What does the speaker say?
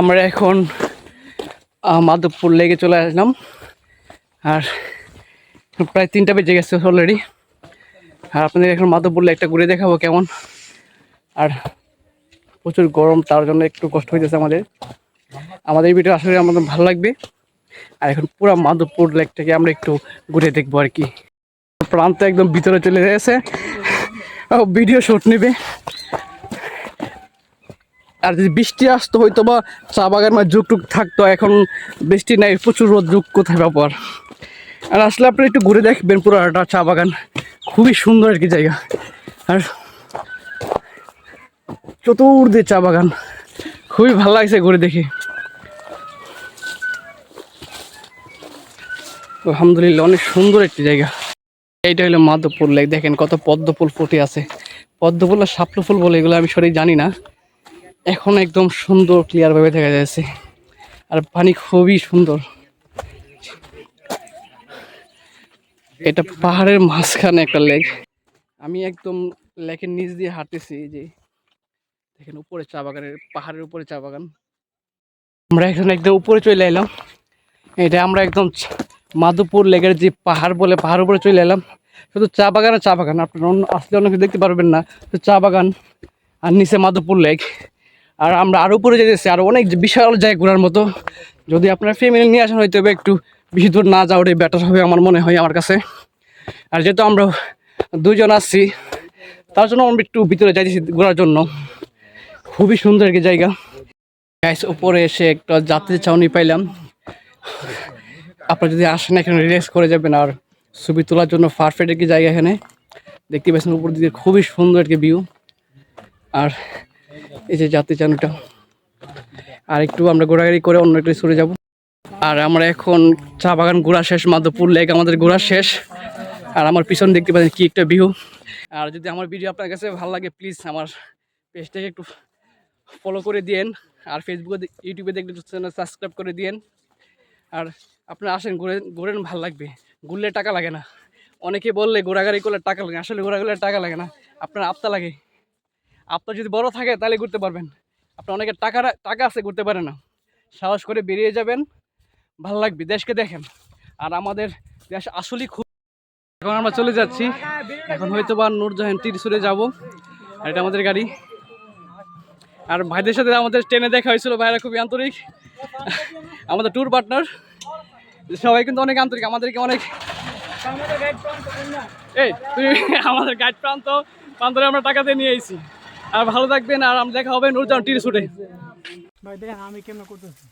আমরা এখন মাধবপুর লেগে চলে আসলাম। আর প্রায় তিনটা বেজে গেছে অলরেডি আর আপনাদের এখন মাধবপুর লেকটা ঘুরে দেখাবো কেমন। আর প্রচুর গরম, তার জন্য একটু কষ্ট হইতেছে আমাদের। আমাদের ভিডিও আসলে আমাদের ভালো লাগবে। আর এখন পুরো মাধবপুর লেকটাকে আমরা একটু ঘুরে দেখব আর কি। প্রান্ত একদম ভিতরে চলে গেছে। ভিডিও শুট নেবে। আর যদি বৃষ্টি আসতো হয়তো বা চা বাগান মানে টুক থাকতো, এখন বৃষ্টি নাই, প্রচুর রোদ, যুগ কোথায় ব্যাপার আর? আসলে আপনি একটু ঘুরে দেখবেন পুরো একটা চা বাগান। খুবই সুন্দর আর কি জায়গা। আর চতুর্দিকে চা বাগান। খুবই ভালো লাগছে ঘুরে দেখে। আলহামদুলিল্লাহ, অনেক সুন্দর একটি জায়গা। এইটা হলো মাধবপুর লেক, দেখেন কত পদ্মফুল ফুটে আছে। পদ্ম ফুল আর শাপলা ফুল বলে এগুলো আমি সঠিক জানি না। এখন একদম সুন্দর ক্লিয়ার ভাবে দেখা যাচ্ছে। আর পানি খুবই সুন্দর। এটা পাহাড়ের মাঝখানে একটা লেক আমি একদম লেকের নিচ দিয়ে হাঁটতেছি যে দেখেন উপরে চা বাগানের পাহাড়ের উপরে চা বাগান। আমরা এখন একদম উপরে চলে এলাম। এটা আমরা একদম মাধবপুর লেকের যে পাহাড় বলে, পাহাড়ের উপরে চলে এলাম। শুধু চা বাগান আর চা বাগান। আপনারা অন্য আসলে অন্য কিছু দেখতে পারবেন না। তো চা বাগান আর নিচে মাধুপুর লেক আর আমরা আরও উপরে যেতেছি, আর অনেক বিশাল জায়গা ঘোরার মতো। যদি আপনার ফ্যামিলি নিয়ে আসেন হয়তো একটু বেশি দূর না যাওয়াটাই বেটার হবে আমার মনে হয় আমার কাছে। আর যেহেতু আমরা দুজন আসছি তার জন্য আমরা একটু ভিতরে যাইতেছি ঘোরার জন্য। খুবই সুন্দর একটি জায়গা। গ্যাস উপরে এসে একটা যাত্রী ছাউনি পাইলাম। আপনারা যদি আসেন এখানে রিল্যাক্স করে যাবেন আর ছবি তোলার জন্য পারফেক্ট একটি জায়গা এখানে। দেখতে পাচ্ছেন উপর দিকে খুবই সুন্দর একটি ভিউ আর এই যে যাত্রী চানুটা আর একটু আমরা ঘোরাঘুরি করে অন্য একটু সরে যাব। আর আমরা এখন চা বাগান ঘোরা শেষ, মাধবপুর লেক আমাদের ঘোরা শেষ। আর আমার পিছন দেখতে পাচ্ছেন কি একটা ভিউ আর যদি আমার ভিডিও আপনার কাছে ভালো লাগে প্লিজ আমার পেজটাকে একটু ফলো করে দিয়েন। আর ফেসবুকে ইউটিউবে দেখলে চ্যানেল সাবস্ক্রাইব করে দিয়েন। আর আপনারা আসেন, ঘুরে ঘুরেন, ভালো লাগবে। ঘুরলে টাকা লাগে না। অনেকে বললে, ঘোরাঘুরি করলে টাকা লাগে। আসলে ঘোরাঘুরলে টাকা লাগে না। আপনার আপতা লাগে। আপনার যদি বড় থাকে, তাহলে ঘুরতে পারবেন। আপনার অনেকের টাকা টাকা আছে, ঘুরতে পারে না। সাহস করে বেরিয়ে যাবেন। ভালো লাগবে, দেশকে দেখেন। আর আমাদের দেশ আসলেই খুব এখন আমরা চলে যাচ্ছি। এখন হয়তো বা নূরজাহান তীরসুরে যাব। আর এটা আমাদের গাড়ি। আর ভাইদের সাথে আমাদের ট্রেনে দেখা হয়েছিল, ভাইরা খুবই আন্তরিক। আমাদের ট্যুর পার্টনার সবাই কিন্তু অনেক আন্তরিক, আমাদেরকে অনেক এই, তুমি আমাদের গাইড প্রান্ত। প্রান্তরে আমরা টাকা দিয়ে নিয়ে এসেছি আর ভালো থাকবেন আর আমরা দেখা হবে নূরজাহান শুটে। ভাই দেখেন আমি কেমন করতেছি।